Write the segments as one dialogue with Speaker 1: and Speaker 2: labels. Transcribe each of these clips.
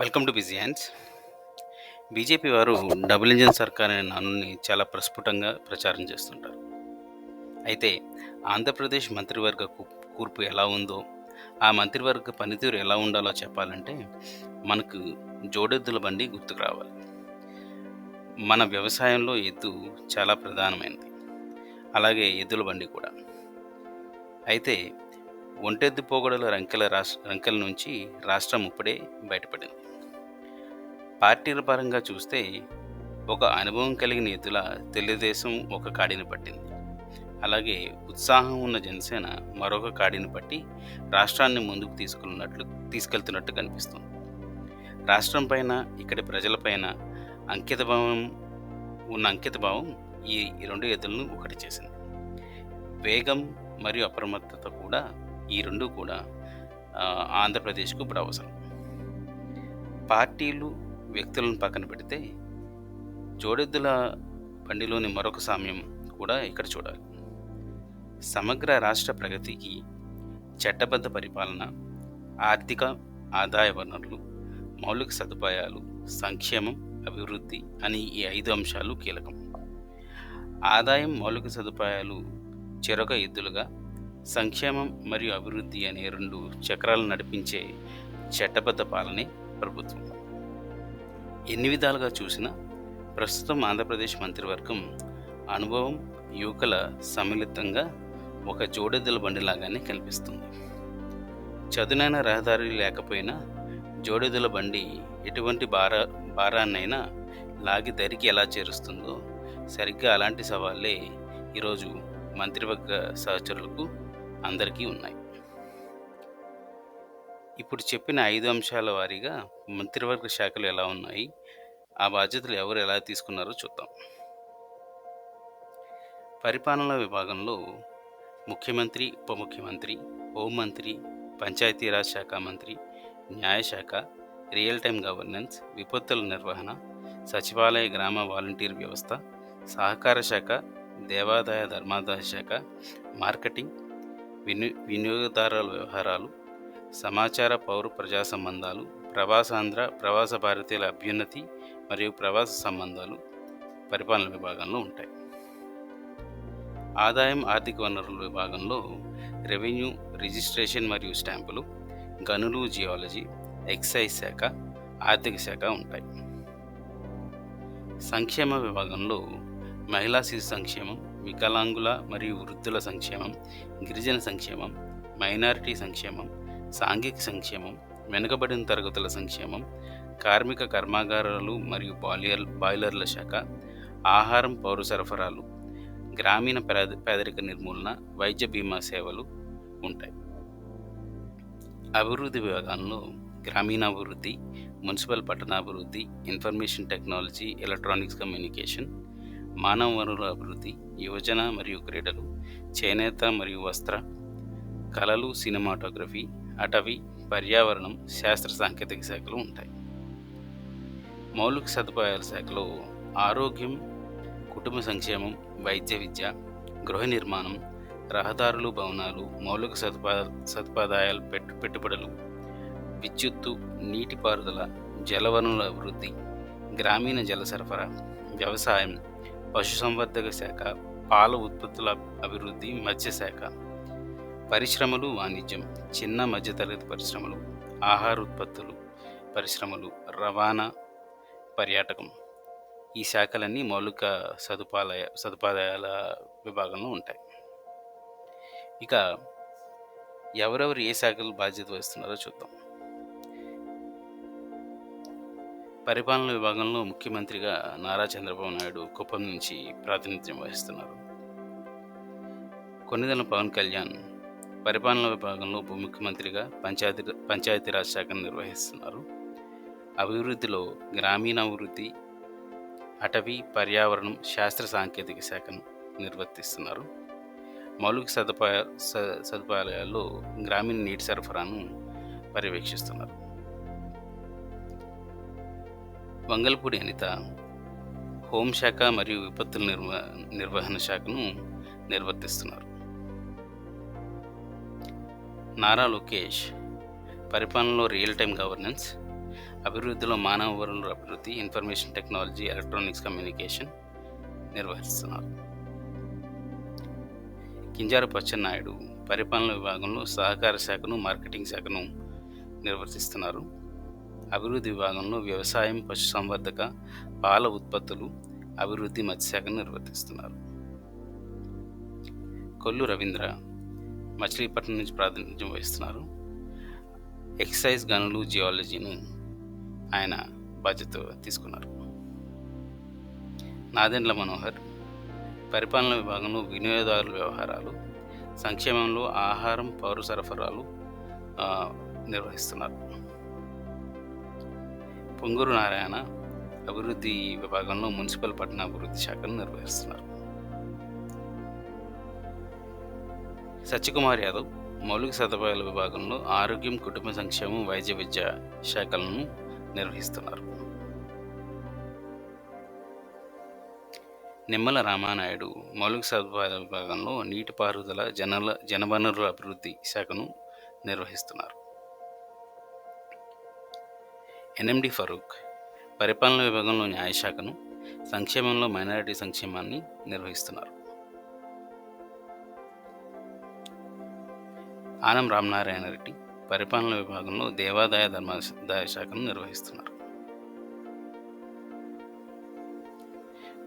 Speaker 1: Welcome to busy hands BJP వారు double engine సర్కార్ అనే నానుని చాలా ప్రస్ఫుటంగా ప్రచారం చేస్తుంటారు. అయితే ఆంధ్రప్రదేశ్ మంత్రివర్గ కూర్పు ఎలా ఉందో ఆ మంత్రివర్గ పనితీరు ఎలా ఉండాలో చెప్పాలంటే మనకు జోడెద్దుల బండి గుర్తుకు రావాలి. మన వ్యవసాయంలో ఎద్దు చాలా ప్రధానమైనది. అలాగే ఎద్దుల బండి కూడా. అయితే ఒంటెద్దు పోగడల రంకెల రాష్ట్ర రంకెల నుంచి రాష్ట్రం ఇప్పుడే బయటపడింది. పార్టీల పరంగా చూస్తే ఒక అనుభవం కలిగిన ఎద్దుల తెలుగుదేశం ఒక కాడిని పట్టింది. అలాగే ఉత్సాహం ఉన్న జనసేన మరొక కాడిని పట్టి రాష్ట్రాన్ని ముందుకు తీసుకున్నట్లు తీసుకెళ్తున్నట్టు కనిపిస్తుంది. రాష్ట్రం పైన ఇక్కడి ప్రజలపైన అంకితభావం ఉన్న అంకితభావం ఈ రెండు ఎద్దులను ఒకటి చేసింది. వేగం మరియు అప్రమత్తత కూడా ఈ రెండు కూడా ఆంధ్రప్రదేశ్కు ఇప్పుడు అవసరం. పార్టీలు వ్యక్తులను పక్కన పెడితే జోడెద్దుల బండిలోని మరొక సామ్యం కూడా ఇక్కడ చూడాలి. సమగ్ర రాష్ట్ర ప్రగతికి చట్టబద్ధ పరిపాలన ఆర్థిక ఆదాయ వనరులు మౌలిక సదుపాయాలు సంక్షేమం అభివృద్ధి అని ఈ ఐదు అంశాలు కీలకం. ఆదాయం మౌలిక సదుపాయాలు చెరొక ఎద్దులుగా సంక్షేమం మరియు అభివృద్ధి అనే రెండు చక్రాలు నడిపించే చట్టబద్ధ పాలనే ప్రభుత్వం. ఎన్ని విధాలుగా చూసినా ప్రస్తుతం ఆంధ్రప్రదేశ్ మంత్రివర్గం అనుభవం యువకుల సమ్మిళితంగా ఒక జోడెద్దుల బండిలాగానే కనిపిస్తుంది. చదునైన రహదారి లేకపోయినా జోడెద్దుల బండి ఎటువంటి భార భారాన్నైనా లాగి దరికి ఎలా చేరుస్తుందో సరిగ్గా అలాంటి సవాళ్ళే ఈరోజు మంత్రివర్గ సహచరులకు అందరికీ ఉన్నాయి. ఇప్పుడు చెప్పిన ఐదు అంశాల వారీగా మంత్రివర్గ శాఖలు ఎలా ఉన్నాయి? ఆ బాధ్యతలు ఎవరు ఎలా తీసుకున్నారో చూద్దాం. పరిపాలనా విభాగంలో ముఖ్యమంత్రి ఉప ముఖ్యమంత్రి హోంమంత్రి పంచాయతీరాజ్ శాఖ మంత్రి న్యాయశాఖ రియల్ టైం గవర్నెన్స్ విపత్తుల నిర్వహణ సచివాలయ గ్రామ వాలంటీర్ వ్యవస్థ సహకార శాఖ దేవాదాయ ధర్మాదాయ శాఖ మార్కెటింగ్ విని వినియోగదారుల వ్యవహారాలు సమాచార పౌర ప్రజా సంబంధాలు ప్రవాసాంధ్ర ప్రవాస భారతీయుల అభ్యున్నతి మరియు ప్రవాస సంబంధాలు పరిపాలన విభాగంలో ఉంటాయి. ఆదాయం ఆర్థిక వనరుల విభాగంలో రెవెన్యూ రిజిస్ట్రేషన్ మరియు స్టాంపులు గనులు జియాలజీ ఎక్సైజ్ శాఖ ఆర్థిక శాఖ ఉంటాయి. సంక్షేమ విభాగంలో మహిళా శిశు సంక్షేమం వికలాంగుల మరియు వృద్ధుల సంక్షేమం గిరిజన సంక్షేమం మైనారిటీ సంక్షేమం సాంఘిక సంక్షేమం వెనుకబడిన తరగతుల సంక్షేమం కార్మిక కర్మాగారాలు మరియు బాయిలర్ బాయిలర్ల శాఖ ఆహారం పౌర సరఫరాలు గ్రామీణ పేద పేదరిక నిర్మూలన వైద్య బీమా సేవలు ఉంటాయి. అభివృద్ధి విభాగాల్లో గ్రామీణాభివృద్ధి మున్సిపల్ పట్టణాభివృద్ధి ఇన్ఫర్మేషన్ టెక్నాలజీ ఎలక్ట్రానిక్స్ కమ్యూనికేషన్ మానవ వనరుల అభివృద్ధి యువజన మరియు క్రీడలు చేనేత మరియు వస్త్ర కళలు సినిమాటోగ్రఫీ అటవీ పర్యావరణం శాస్త్ర సాంకేతిక శాఖలు ఉంటాయి. మౌలిక సదుపాయాల శాఖలో ఆరోగ్యం కుటుంబ సంక్షేమం వైద్య విద్య గృహ నిర్మాణం రహదారులు భవనాలు మౌలిక సదుపాయ సదుపాయాలు పెట్టు పెట్టుబడులు విద్యుత్తు నీటిపారుదల జలవనరుల అభివృద్ధి గ్రామీణ జల సరఫరా వ్యవసాయం పశుసంవర్ధక శాఖ పాల ఉత్పత్తుల అభివృద్ధి మత్స్యశాఖ పరిశ్రమలు వాణిజ్యం చిన్న మధ్యతరగతి పరిశ్రమలు ఆహార ఉత్పత్తులు పరిశ్రమలు రవాణా పర్యాటకం. ఈ శాఖలన్నీ మౌలిక సదుపాలయ సదుపాయాల విభాగంలో ఉంటాయి. ఇక ఎవరెవరు ఏ శాఖలు బాధ్యత వహిస్తున్నారో చూద్దాం. పరిపాలన విభాగంలో ముఖ్యమంత్రిగా నారా చంద్రబాబు నాయుడు కుప్పం నుంచి ప్రాతినిధ్యం వహిస్తున్నారు. కొన్నిదల పవన్ కళ్యాణ్ పరిపాలన విభాగంలో ఉప ముఖ్యమంత్రిగా పంచాయతీ పంచాయతీరాజ్ శాఖను నిర్వహిస్తున్నారు. అభివృద్ధిలో గ్రామీణాభివృద్ధి అటవీ పర్యావరణం శాస్త్ర సాంకేతిక శాఖను నిర్వర్తిస్తున్నారు. మౌలిక సదుపాయ స- సదుపాయాలలో గ్రామీణ నీటి సరఫరాను పర్యవేక్షిస్తున్నారు. వంగల్పూడి అనిత హోంశాఖ మరియు విపత్తుల నిర్వ నిర్వహణ శాఖను నిర్వర్తిస్తున్నారు. నారా లోకేష్ పరిపాలనలో రియల్ టైం గవర్నెన్స్ అభివృద్ధిలో మానవ వనరుల అభివృద్ధి ఇన్ఫర్మేషన్ టెక్నాలజీ ఎలక్ట్రానిక్స్ కమ్యూనికేషన్ నిర్వహిస్తున్నారు. కింజారు పచ్చెన్నాయుడు పరిపాలన విభాగంలో సహకార శాఖను మార్కెటింగ్ శాఖను నిర్వర్తిస్తున్నారు అభివృద్ధి విభాగంలో వ్యవసాయం పశుసంవర్ధక పాల ఉత్పత్తులు అభివృద్ధి మత్స్యశాఖను నిర్వర్తిస్తున్నారు కొల్లు రవీంద్ర మచిలీపట్నం నుంచి ప్రాతినిధ్యం వహిస్తున్నారు. ఎక్సైజ్ గనులు జియాలజీని ఆయన బాధ్యత తీసుకున్నారు. నాదెండ్ల మనోహర్ పరిపాలన విభాగంలో వినియోగదారుల వ్యవహారాలు సంక్షేమంలో ఆహారం పౌర సరఫరాలు నిర్వహిస్తున్నారు. పొంగూరు నారాయణ అభివృద్ధి విభాగంలో మున్సిపల్ పట్టణ అభివృద్ధి శాఖను నిర్వహిస్తున్నారు. సత్యకుమార్ యాదవ్ మౌలిక సదుపాయాల విభాగంలో ఆరోగ్యం కుటుంబ సంక్షేమం వైద్య విద్య శాఖలను నిర్వహిస్తున్నారు. నిమ్మల రామానాయుడు మౌలిక సదుపాయాల విభాగంలో నీటిపారుదల జనల జనవనరుల అభివృద్ధి శాఖను నిర్వహిస్తున్నారు. ఎన్ఎండి ఫరూక్ పరిపాలన విభాగంలో న్యాయశాఖను సంక్షేమంలో మైనారిటీ సంక్షేమాన్ని నిర్వహిస్తున్నారు. ఆనం రామనారాయణ రెడ్డి పరిపాలన విభాగంలో దేవాదాయ ధర్మాదాయ శాఖను నిర్వహిస్తున్నారు.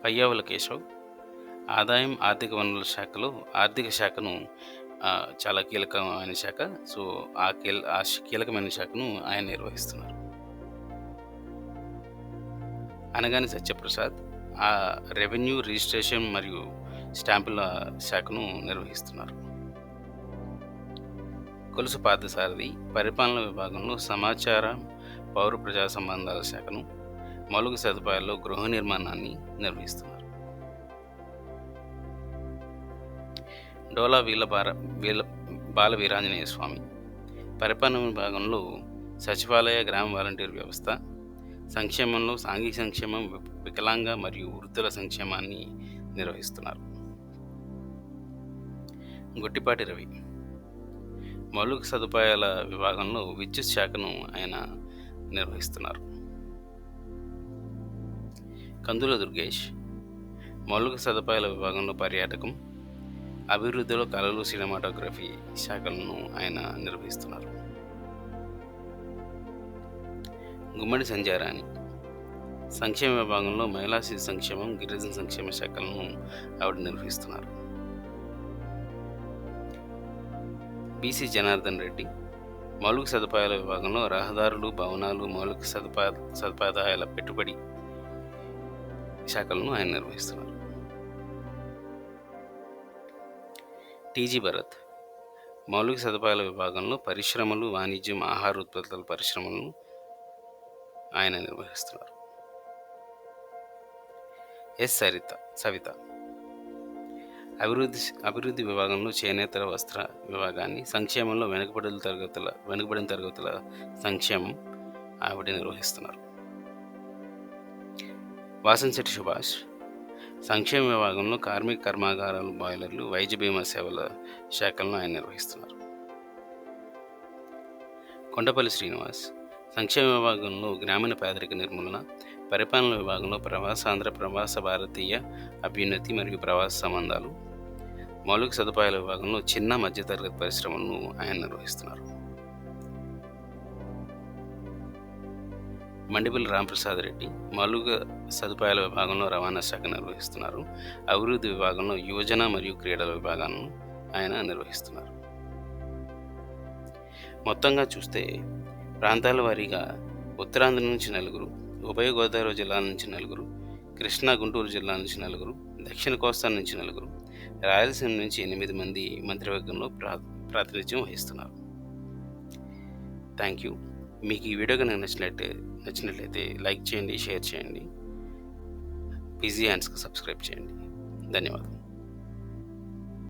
Speaker 1: పయ్యావుల కేశవ్ ఆదాయం ఆర్థిక వనరుల శాఖలో ఆర్థిక శాఖను చాలా కీలకమైన శాఖ. సో ఆ కీల ఆ కీలకమైన శాఖను ఆయన నిర్వహిస్తున్నారు. అనగాని సత్యప్రసాద్ ఆ రెవెన్యూ రిజిస్ట్రేషన్ మరియు స్టాంపుల శాఖను నిర్వహిస్తున్నారు. కొలుసు పార్థసారథి పరిపాలన విభాగంలో సమాచార పౌర ప్రజా సంబంధాల శాఖను మౌలిక సదుపాయాల్లో గృహ నిర్మాణాన్ని నిర్వహిస్తున్నారు. డోలా వీల వీల బాల వీరాంజనేయ స్వామి పరిపాలన విభాగంలో సచివాలయ గ్రామ వాలంటీర్ వ్యవస్థ సంక్షేమంలో సాంఘిక సంక్షేమం వి- వికలాంగ మరియు వృద్ధుల సంక్షేమాన్ని నిర్వహిస్తున్నారు. గొట్టిపాటి రవి మౌలిక సదుపాయాల విభాగంలో విద్యుత్ శాఖను ఆయన నిర్వహిస్తున్నారు. కందుల దుర్గేష్ మౌలిక సదుపాయాల విభాగంలో పర్యాటకం అభివృద్ధిలో కళలు సినిమాటోగ్రఫీ శాఖలను ఆయన నిర్వహిస్తున్నారు. గుమ్మడి సంజారాణి సంక్షేమ విభాగంలో మహిళా శిశు సంక్షేమం గిరిజన సంక్షేమ శాఖలను ఆవిడ నిర్వహిస్తున్నారు. B C Janardhan Reddy. మౌలిక సదుపాయాల విభాగంలో రహదారులు భవనాలు మౌలిక సదుపాయ సదుపాయాల పెట్టుబడి శాఖలను ఆయన నిర్వహిస్తున్నారు. T G Bharath. మౌలిక సదుపాయాల విభాగంలో పరిశ్రమలు వాణిజ్యం ఆహార ఉత్పత్తుల పరిశ్రమలను ఆయన నిర్వహిస్తున్నారు. ఎస్ సరిత సవిత. అభివృద్ధి అభివృద్ధి విభాగంలో చేనేతర వస్త్ర విభాగాన్ని సంక్షేమంలో వెనుకబడిన తరగతుల వెనుకబడిన తరగతుల సంక్షేమం ఆవిడ నిర్వహిస్తున్నారు. వాసంశెట్టి సుభాష్ సంక్షేమ విభాగంలో కార్మిక కర్మాగారాలు బాయిలర్లు వైద్య బీమా సేవల శాఖలను ఆయన నిర్వహిస్తున్నారు. కొండపల్లి శ్రీనివాస్ సంక్షేమ విభాగంలో గ్రామీణ పేదరిక నిర్మూలన పరిపాలన విభాగంలో ప్రవాసాంధ్ర ప్రవాస భారతీయ అభ్యున్నతి మరియు ప్రవాస సంబంధాలు మౌలిక సదుపాయాల విభాగంలో చిన్న మధ్యతరగతి పరిశ్రమలను ఆయన నిర్వహిస్తున్నారు. మండిపల్లి రామప్రసాద్ రెడ్డి మౌలిక సదుపాయాల విభాగంలో రవాణా శాఖ నిర్వహిస్తున్నారు. అభివృద్ధి విభాగంలో యువజన మరియు క్రీడల విభాగాలను ఆయన నిర్వహిస్తున్నారు. మొత్తంగా చూస్తే ప్రాంతాల వారీగా ఉత్తరాంధ్ర నుంచి నలుగురు ఉభయ గోదావరి జిల్లాల నుంచి నలుగురు కృష్ణా గుంటూరు జిల్లా నుంచి నలుగురు దక్షిణ కోస్తా నుంచి నలుగురు రాయలసీమ నుంచి ఎనిమిది మంది మంత్రివర్గంలో ప్రా ప్రాతినిధ్యం వహిస్తున్నారు. థ్యాంక్ యూ మీకు ఈ వీడియో కనుక నచ్చినట్లయితే నచ్చినట్లయితే లైక్ చేయండి షేర్ చేయండి. బిజీ హ్యాండ్స్కి సబ్స్క్రైబ్ చేయండి. ధన్యవాదాలు.